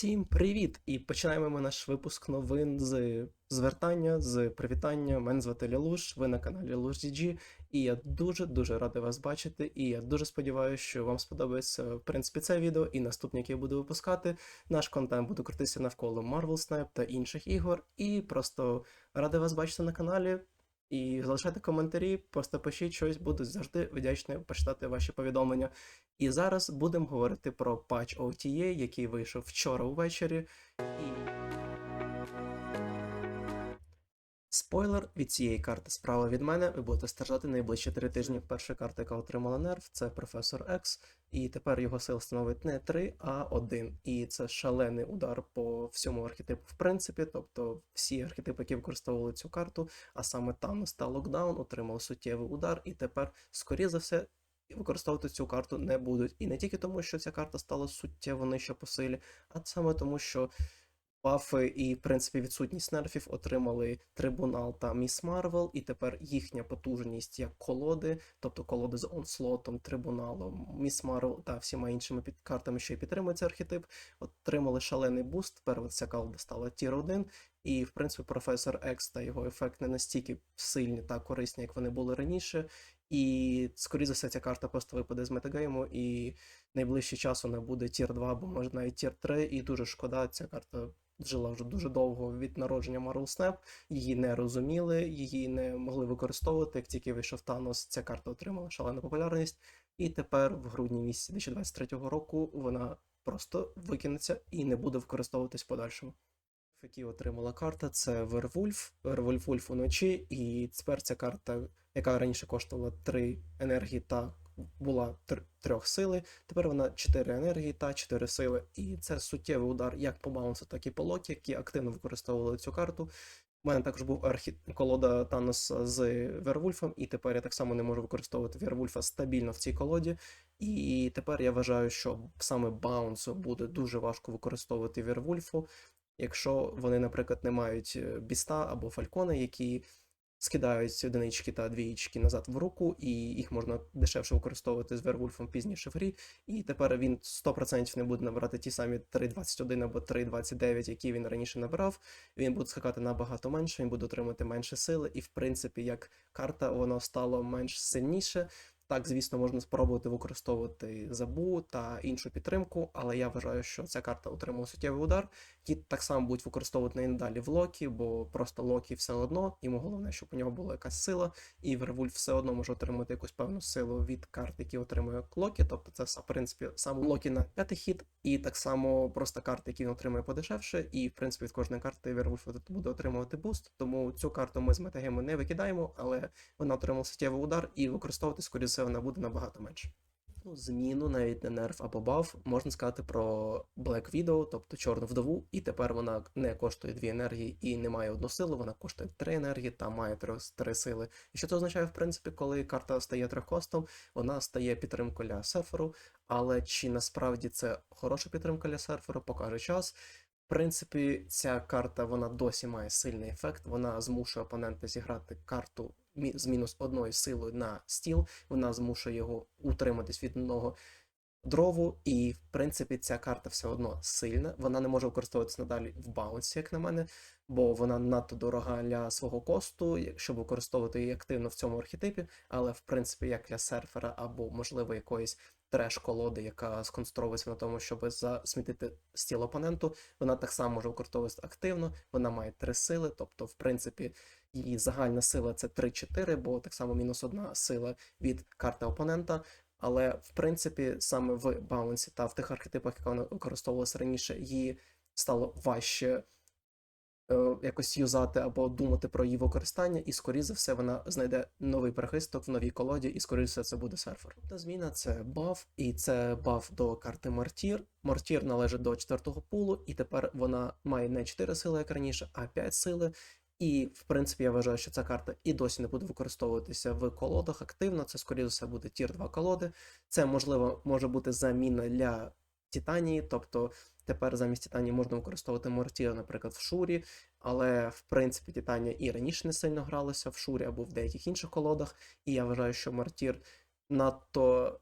Всім привіт! І починаємо ми наш випуск новин з звертання, з привітання. Мене звати Лілуш, ви на каналі LushGG, і я дуже-дуже радий вас бачити. І я дуже сподіваюся, що вам сподобається в принципі це відео і наступні, які я буду випускати. Наш контент буде крутитися навколо Marvel Snap та інших ігор. І просто радий вас бачити на каналі. І залишайте коментарі, просто пишіть щось, буду завжди вдячний почитати ваші повідомлення. І зараз будемо говорити про патч OTA, який вийшов вчора увечері. І... Спойлер від цієї карти справа від мене. Ви будете страждати найближчі три тижні. Перша карта, яка отримала нерв, це професор X, і тепер його сила становить не 3, а 1. І це шалений удар по всьому архетипу, в принципі. Тобто всі архетипи, які використовували цю карту, а саме Танос та Локдаун, отримали суттєвий удар, і тепер, скоріше за все, використовувати цю карту не будуть. І не тільки тому, що ця карта стала суттєво нижче по силі, а саме тому, що бафи і, в принципі, відсутність нерфів отримали Трибунал та Міс Марвел, і тепер їхня потужність як колоди, тобто колоди з онслотом, трибуналом, Міс Марвел та всіма іншими під картами, що і підтримують цей архетип, отримали шалений буст. Тепер ця колода стала Тір 1, і, в принципі, професор Екс та його ефект не настільки сильні та корисні, як вони були раніше. І, скоріше за все, ця карта просто випаде з метагейму, і найближче часу не буде тір 2, або може навіть тір 3, і дуже шкода, ця карта жила вже дуже довго від народження Marvel Snap, її не розуміли, її не могли використовувати. Як тільки вийшов Танос, ця карта отримала шалену популярність, і тепер, в грудні місяці 2023 року, вона просто викинеться і не буде використовуватись подальшому. Які отримала карта, це Вервульф, Вервульф уночі, і тепер ця карта, яка раніше коштувала 3 енергії та була трьох сили, тепер вона 4 енергії та 4 сили. І це суттєвий удар як по Баунсу, так і по Локі, які активно використовували цю карту. У мене також був архі... колода Танос з Вервульфом, і тепер я так само не можу використовувати Вервульфа стабільно в цій колоді. І тепер я вважаю, що саме Баунсу буде дуже важко використовувати Вервульфу, якщо вони, наприклад, не мають е, біста або фалькона, які скидають одинички та двієчки назад в руку, і їх можна дешевше використовувати з Вервульфом пізніше в грі. І тепер він 100% не буде набирати ті самі 3.21 або 3.29, які він раніше набирав. Він буде скакати набагато менше, він буде отримати менше сили, і в принципі, як карта, воно стало менш сильніше. Так, звісно, можна спробувати використовувати забу та іншу підтримку, але я вважаю, що ця карта отримала суттєвий удар. Ті так само будуть використовувати неї далі в Локі, бо просто Локі все одно, йому головне, щоб у нього була якась сила, і Вервульф все одно може отримати якусь певну силу від карт, які отримує Локі. Тобто це в принципі сам Локі на п'ятий хід, і так само просто карти, які він отримує подешевше. І в принципі від кожної карти Вервульф буде отримувати буст. Тому цю карту ми з метагему не викидаємо, але вона отримала суттєвий удар і використовувати скоріше все вона буде набагато менше. Ну, Зміну, навіть не нерв або баф, можна сказати про Black Widow, тобто чорну вдову, і тепер вона не коштує дві енергії і не має одну силу, вона коштує три енергії та має три сили. І що це означає, в принципі, коли карта стає трьохкостом, вона стає підтримкою для серферу, але чи насправді це хороша підтримка для серферу, покаже час В принципі, ця карта вона досі має сильний ефект. Вона змушує опонента зіграти карту з мінус одною силою на стіл. Вона змушує його утриматись від одного дрову. І, в принципі, ця карта все одно сильна. Вона не може використовуватися надалі в баунсі, як на мене, бо вона надто дорога для свого косту, щоб використовувати її активно в цьому архетипі. Але, в принципі, як для серфера або, можливо, якоїсь треш-колоди, яка сконструюється на тому, щоб засмітити стіл опоненту. Вона так само може використовуватися активно, вона має три сили, тобто, в принципі, її загальна сила це 3-4, бо так само мінус одна сила від карти опонента. Але в принципі, саме в баунсі та в тих архетипах, яка вона використовувалася раніше, її стало важче Е, якось юзати або думати про її використання, і, скоріше за все, вона знайде новий прихисток в новій колоді, і, скоріше за все, це буде серфер. Та зміна це баф, і це баф до карти Мартір. Мартір належить до четвертого пулу, і тепер вона має не 4 сили, як раніше, а 5 сили. І, в принципі, я вважаю, що ця карта і досі не буде використовуватися в колодах активно. Це, скоріше за все, буде тір 2 колоди. Це, можливо, може бути заміна для Титанії, тобто Тепер замість Титанії можна використовувати Мортір, наприклад, в Шурі, але в принципі Титанія і раніше не сильно гралася в Шурі або в деяких інших колодах. І я вважаю, що Мортір надто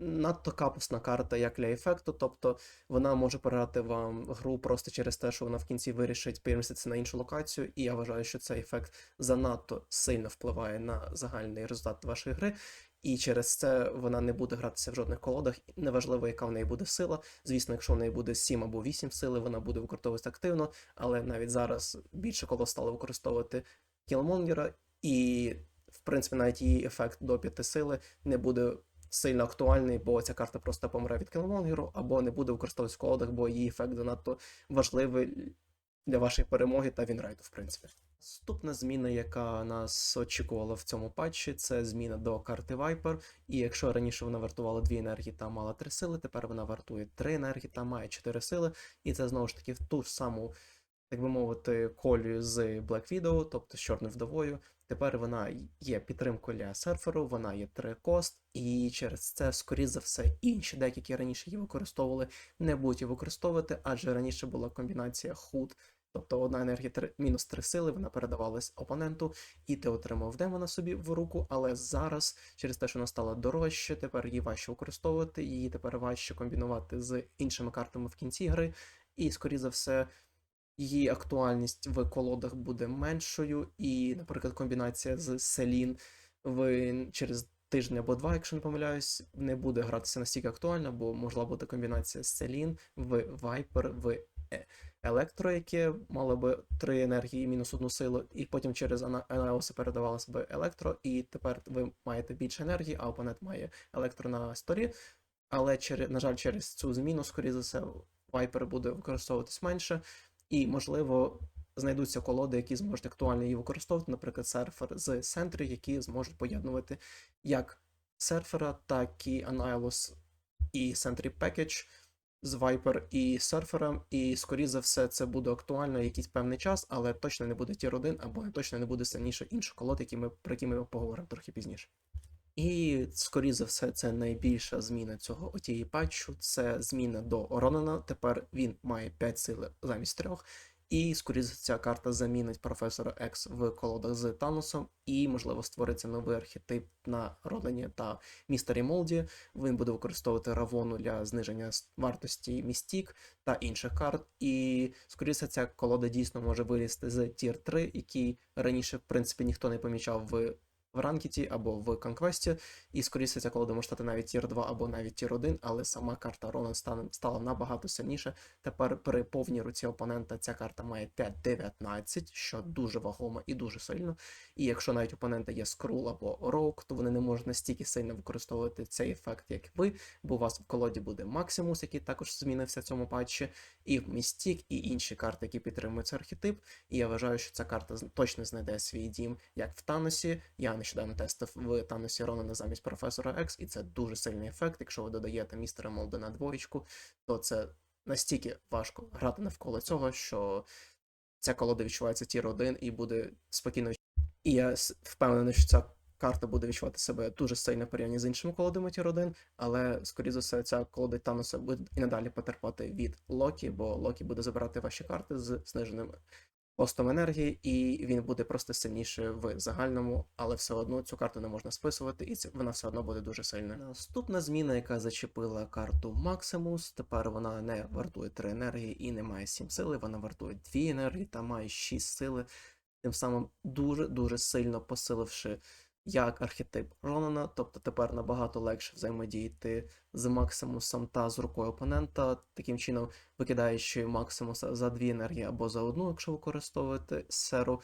надто капусна карта як для ефекту, тобто вона може програти вам гру просто через те, що вона в кінці вирішить переміститися на іншу локацію, і я вважаю, що цей ефект занадто сильно впливає на загальний результат вашої гри. І через це вона не буде гратися в жодних колодах. Неважливо, яка в неї буде сила. Звісно, якщо в неї буде 7 або 8 сили, вона буде використовуватися активно, але навіть зараз більше коло стало використовувати Кілмонгера, і, в принципі, навіть її ефект до 5 сили не буде сильно актуальний, бо ця карта просто помре від Кілмонгеру, або не буде використовуватися в колодах, бо її ефект занадто важливий для вашої перемоги та вінрайту, в принципі. Наступна зміна, яка нас очікувала в цьому патчі, це зміна до карти Viper. І якщо раніше вона вартувала 2 енергії та мала 3 сили, тепер вона вартує 3 енергії та має 4 сили. І це знову ж таки в ту ж саму, так би мовити, колію з Black Widow, тобто з чорною вдовою. Тепер вона є підтримкою для серферу, вона є 3 кост, і через це, скоріш за все, інші деякі, які раніше її використовували, не будуть її використовувати, адже раніше була комбінація худ. Тобто одна енергія три- мінус 3 сили, вона передавалась опоненту, і ти отримав демона собі в руку, але зараз, через те, що вона стала дорожче, тепер її важче використовувати, її тепер важче комбінувати з іншими картами в кінці гри, і, скоріше за все, її актуальність в колодах буде меншою, і, наприклад, комбінація з Селін в через тиждень або два, якщо не помиляюсь, не буде гратися настільки актуально, бо могла бути комбінація з Селін в Viper, в Електро, яке мало би три енергії мінус одну силу, і потім через Анаеоси передавалося би електро, і тепер ви маєте більше енергії, а опонент має електро на сторі. Але через, на жаль, через цю зміну, скоріше за все, Viper буде використовуватись менше, і, можливо, знайдуться колоди, які зможуть актуально її використовувати, наприклад, серфер з Сентрі, які зможуть поєднувати як серфера, так і Anilus і Sentry Package з Viper і серфером, і, скоріше за все, це буде актуально якийсь певний час, але точно не буде Tier 1, або точно не буде сильніше інших колод, які ми, про які ми поговоримо трохи пізніше. І, скоріше за все, це найбільша зміна цього отієї патчу. Це зміна до Ронана. Тепер він має 5 сили замість 3. І, скоріше ця карта замінить професора X в колодах з Таносом, і, можливо, створиться новий архетип на Ронані та Містері Молді. Він буде використовувати Равону для зниження вартості Містік та інших карт. І, скоріше, ця колода дійсно може вилізти з Тір 3, який раніше, в принципі, ніхто не помічав в в ранкеті або в конквесті, і скоріше ця колода може стати навіть тір 2 або навіть тір 1, але сама карта стане стала набагато сильніше. Тепер при повній руці опонента ця карта має 5-19, що дуже вагомо і дуже сильно. І якщо навіть опонента є скрул або роук, то вони не можуть настільки сильно використовувати цей ефект, як ви, бо у вас в колоді буде Максимус, який також змінився в цьому патчі, і Містік, і інші карти, які підтримують цей архетип. І я вважаю, що ця карта точно знайде свій дім як в Таносі. Я нещодавно тестив в Таносі Ронана замість професора X, і це дуже сильний ефект. Якщо ви додаєте містера Молда на двоєчку, то це настільки важко грати навколо цього, що ця колода відчувається тір 1 і буде спокійно. І я впевнений, що ця карта буде відчувати себе дуже сильно порівняно з іншими колодами тір 1, але, скоріше за все, ця колода Таноса буде і надалі потерпати від Локі, бо Локі буде забирати ваші карти з зниженим постом енергії, і він буде просто сильніше в загальному, але все одно цю карту не можна списувати, і це- вона все одно буде дуже сильна. Наступна зміна, яка зачепила карту Максимус, тепер вона не вартує 3 енергії і не має 7 сили, вона вартує 2 енергії та має 6 сили, тим самим дуже-дуже сильно посиливши як архетип Ронана, тобто тепер набагато легше взаємодіяти з Максимусом та з рукою опонента, таким чином викидаючи Максимуса за дві енергії або за одну, якщо використовуєте серу.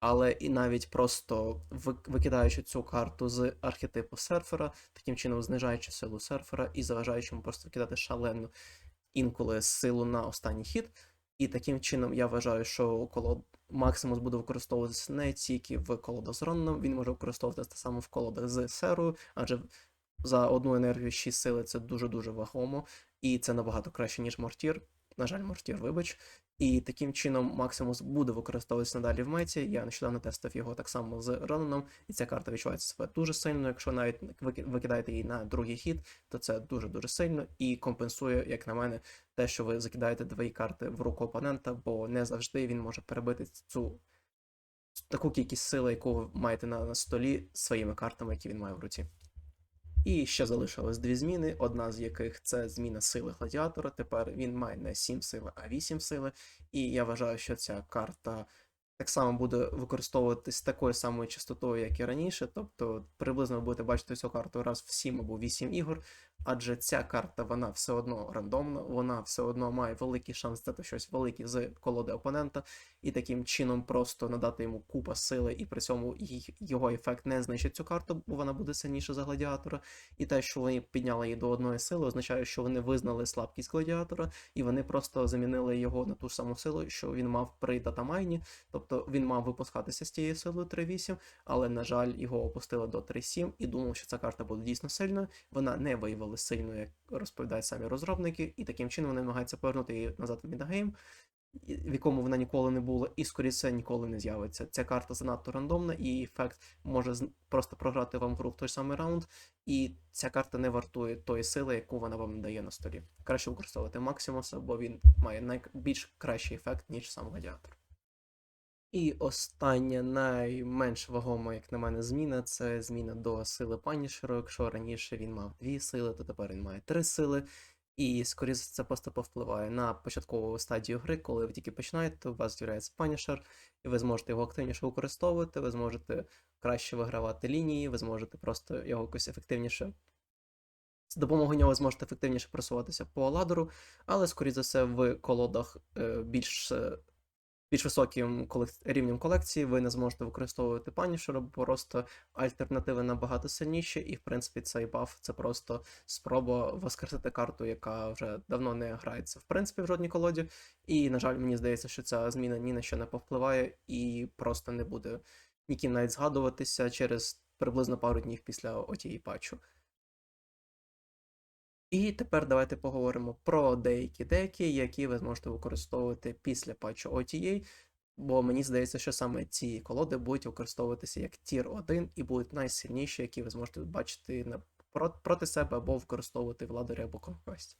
Але і навіть просто викидаючи цю карту з архетипу серфера, таким чином знижаючи силу серфера і заважаючи йому просто викидати шалену інколи силу на останній хід. І таким чином я вважаю, що колод Максимус буде використовуватися не тільки в колодах з Ронаном, він може використовуватися так само в колодах з серою, адже за одну енергію 6 сили це дуже-дуже вагомо, і це набагато краще, ніж Мортір. На жаль, Мортір, вибач. І таким чином Максимус буде використовуватися надалі в меті. Я нещодавно тестив його так само з Ронаном, і ця карта відчувається себе дуже сильно. Якщо навіть викидаєте її на другий хід, то це дуже-дуже сильно і компенсує, як на мене, те, що ви закидаєте дві карти в руку опонента, бо не завжди він може перебити цю таку кількість сили, яку ви маєте на, на столі своїми картами, які він має в руці. І ще залишилось дві зміни, одна з яких це зміна сили гладіатора. Тепер він має не 7 сили, а 8 сили. І я вважаю, що ця карта так само буде використовуватись такою самою частотою, як і раніше. Тобто приблизно ви будете бачити цю карту раз в 7 або 8 ігор. Адже ця карта вона все одно рандомна, вона все одно має великий шанс дати щось велике з колоди опонента, і таким чином просто надати йому купа сили, і при цьому його ефект не знищить цю карту, бо вона буде сильніша за гладіатора. І те, що вони підняли її до одної сили, означає, що вони визнали слабкість гладіатора, і вони просто замінили його на ту ж саму силу, що він мав при датамайні. Тобто він мав випускатися з тією силою 3.8, але, на жаль, його опустили до 3.7 і думав, що ця карта буде дійсно сильною. Вона не виявилася сильною, як розповідають самі розробники, і таким чином вони намагаються повернути її назад в мідагейм, і- в якому вона ніколи не була, і скоріше ніколи не з'явиться. Ця карта занадто рандомна, і ефект може просто програти вам гру в той самий раунд, і ця карта не вартує тої сили, яку вона вам дає на столі. Краще використовувати Максимуса, бо він має найбільш кращий ефект, ніж сам гладіатор. І остання найменш вагома, як на мене, зміна це зміна до сили Панішеру. Якщо раніше він мав дві сили, то тепер він має три сили. І, скоріше, це просто повпливає на початкову стадію гри, коли ви тільки починаєте, у вас з'являється Панішер, і ви зможете його активніше використовувати, ви зможете краще вигравати лінії, ви зможете просто його якось ефективніше. З допомогою нього ви зможете ефективніше просуватися по ладеру, але, скоріше за все, в колодах е, більш е, більш високим рівнем колекції ви не зможете використовувати панішера, бо просто альтернативи набагато сильніші, і в принципі цей баф це просто спроба воскресити карту, яка вже давно не грається в принципі в жодній колоді. І, на жаль, мені здається, що ця зміна ні на що не повпливає і просто не буде ніким навіть згадуватися через приблизно пару днів після отієї патчу. І тепер давайте поговоримо про деякі деки, які ви зможете використовувати після патчу OTA, бо мені здається, що саме ці колоди будуть використовуватися як тір 1 і будуть найсильніші, які ви зможете бачити на, проти себе або використовувати в ладері або конквесті.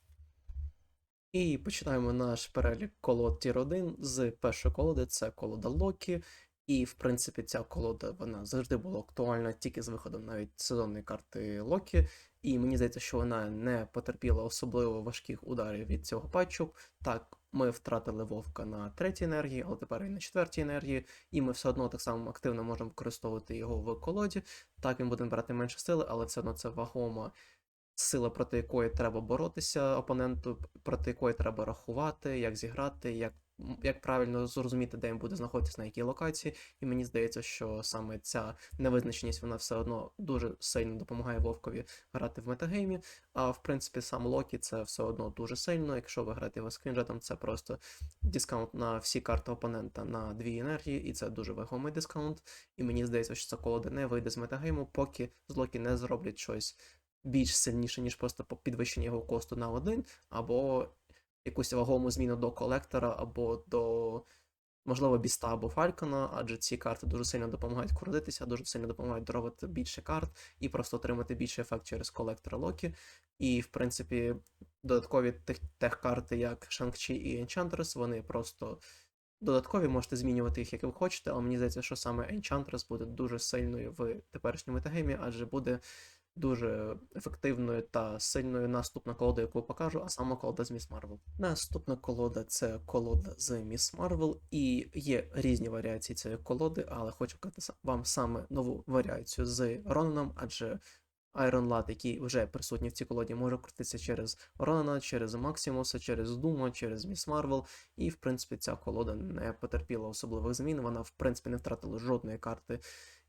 І починаємо наш перелік колод тір 1 з першої колоди, це колода Локі. І, в принципі, ця колода вона завжди була актуальна тільки з виходом навіть сезонної карти Локі. І мені здається, що вона не потерпіла особливо важких ударів від цього патчу. Так, ми втратили вовка на третій енергії, але тепер і на четвертій енергії, і ми все одно так само активно можемо використовувати його в колоді. Так, він буде брати менше сили, але все одно це вагома сила, проти якої треба боротися опоненту, проти якої треба рахувати, як зіграти, як, як правильно зрозуміти, де він буде знаходитися на якій локації. І мені здається, що саме ця невизначеність вона все одно дуже сильно допомагає Вовкові грати в метагеймі. А в принципі, сам Локі це все одно дуже сильно. Якщо ви граєте його з крінжетом, це просто дискаунт на всі карти опонента на дві енергії, і це дуже вагомий дискаунт. І мені здається, що ця колода не вийде з метагейму, поки з Локі не зроблять щось більш сильніше, ніж просто підвищення його косту на один, або якусь вагому зміну до колектора, або до, можливо, Біста або Фалькона, адже ці карти дуже сильно допомагають крутитися, дуже сильно допомагають дробити більше карт і просто отримати більший ефект через колектора Локі. І, в принципі, додаткові тех, тех-карти, як Шанг-Чі і Enchantress, вони просто додаткові, можете змінювати їх, як ви хочете, але мені здається, що саме Enchantress буде дуже сильною в теперішньому метагеймі, адже буде дуже ефективною та сильною наступна колода, яку покажу, а саме колода з Міс Марвел. Наступна колода це колода з Міс Марвел, і є різні варіації цієї колоди, але хочу показати вам саме нову варіацію з Ронаном, адже Iron Lad, який вже присутній в цій колоді, може крутитися через Ронана, через Максимуса, через Дума, через Міс Марвел. І, в принципі, ця колода не потерпіла особливих змін. Вона, в принципі, не втратила жодної карти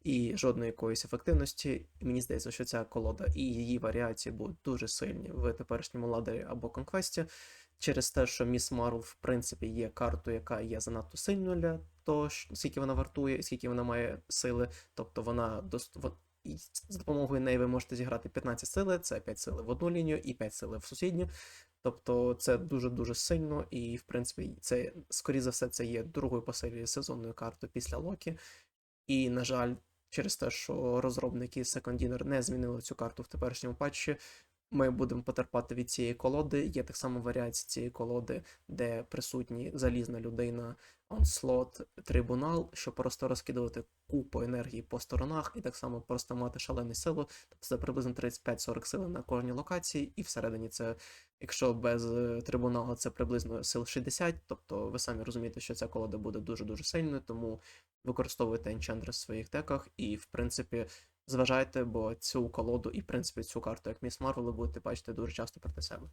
і жодної якоїсь ефективності. Мені здається, що ця колода і її варіації будуть дуже сильні в теперішньому ладері або конквесті. Через те, що Міс Марвел, в принципі, є картою, яка є занадто сильною для того, скільки вона вартує, скільки вона має сили. Тобто вона дост... і з допомогою неї ви можете зіграти 15 сили, це 5 сили в одну лінію і 5 сили в сусідню. Тобто це дуже-дуже сильно, і, в принципі, це, скоріше за все, це є другою по силі сезонною картою після Локі. І, на жаль, через те, що розробники Second Dinner не змінили цю карту в теперішньому патчі, ми будемо потерпати від цієї колоди. Є так само варіації цієї колоди, де присутні залізна людина Onslaught Трибунал, щоб просто розкидувати купу енергії по сторонах і так само просто мати шалену силу. Тобто це приблизно 35-40 сили на кожній локації, і всередині це, якщо без трибунала це приблизно сил 60. Тобто ви самі розумієте, що ця колода буде дуже-дуже сильною, тому використовуйте Enchantress в своїх деках і, в принципі, зважайте, бо цю колоду і, в принципі, цю карту, як Міс Марвел, будете бачити дуже часто проти себе.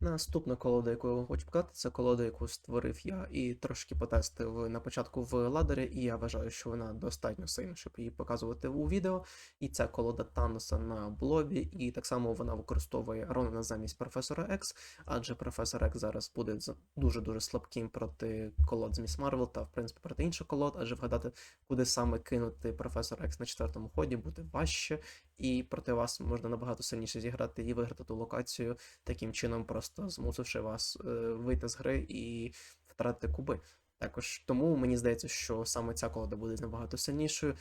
Наступна колода, яку хочу показати, це колода, яку створив я і трошки потестив на початку в ладері, і я вважаю, що вона достатньо сильна, щоб її показувати у відео. І це колода Таноса на блобі, і так само вона використовує Ронана замість професора Екс, адже професор Екс зараз буде дуже-дуже слабким проти колод з Міс Марвел та, в принципі, проти інших колод, адже вгадати, куди саме кинути професор Екс на четвертому ході, буде важче, і проти вас можна набагато сильніше зіграти і виграти ту локацію таким чином, просто змусивши вас е, вийти з гри і втратити куби. Також тому мені здається, що саме ця колода буде набагато сильнішою.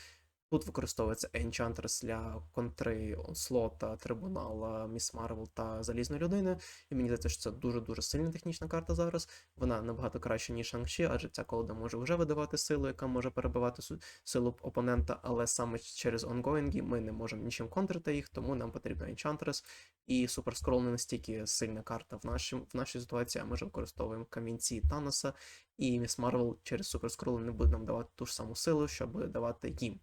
Тут використовується Enchantress для контри Слота, Трибунала, Міс Марвел та Залізної людини. І мені здається, що це дуже-дуже сильна технічна карта зараз. Вона набагато краще, ніж Шанг-Чі, адже ця колода може вже видавати силу, яка може перебивати силу опонента, але саме через онгоїнги ми не можемо нічим контрити їх, тому нам потрібна Enchantress. І Суперскрол не настільки сильна карта в, нашій, в нашій ситуації, а ми ж використовуємо камінці Таноса, і Міс Марвел через Суперскрол не буде нам давати ту ж саму силу, щоб давати їм.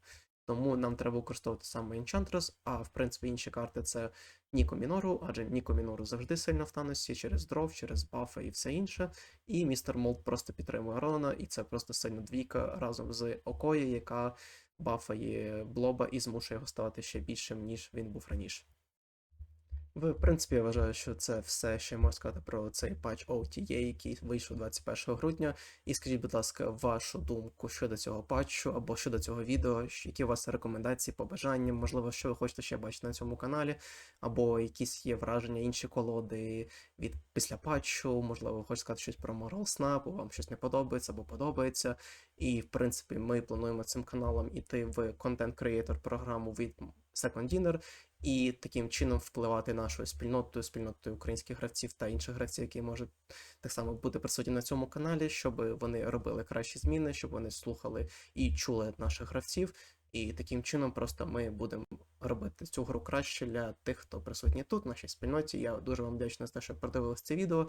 Тому нам треба використовувати саме Enchantress, а в принципі інші карти це Ніко Мінору, адже Ніко Мінору завжди сильно в Таносі через дров, через бафи і все інше. І містер Молд просто підтримує Рона, і це просто сильна двійка разом з Окої, яка бафає Блоба і змушує його ставати ще більшим, ніж він був раніше. В принципі, я вважаю, що це все, я можу сказати про цей патч OTA, який вийшов 21 грудня. І скажіть, будь ласка, вашу думку щодо цього патчу або щодо цього відео, які у вас рекомендації, побажання, можливо, що ви хочете ще бачити на цьому каналі, або якісь є враження, інші колоди від після патчу, можливо, ви хочете сказати щось про Moral Snap, вам щось не подобається або подобається. І, в принципі, ми плануємо цим каналом іти в контент-креатор програму від Second Dinner, і таким чином впливати нашою спільнотою, спільнотою українських гравців та інших гравців, які можуть так само бути присутні на цьому каналі, щоб вони робили кращі зміни, щоб вони слухали і чули наших гравців. І таким чином просто ми будемо робити цю гру краще для тих, хто присутній тут, в нашій спільноті. Я дуже вам вдячний за те, що продивились це відео.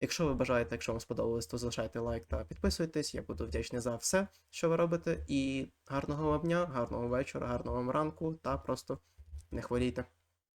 Якщо ви бажаєте, якщо вам сподобалось, то залишайте лайк та підписуйтесь. Я буду вдячний за все, що ви робите. І гарного вам дня, гарного вечора, гарного вам ранку та просто не хворійте.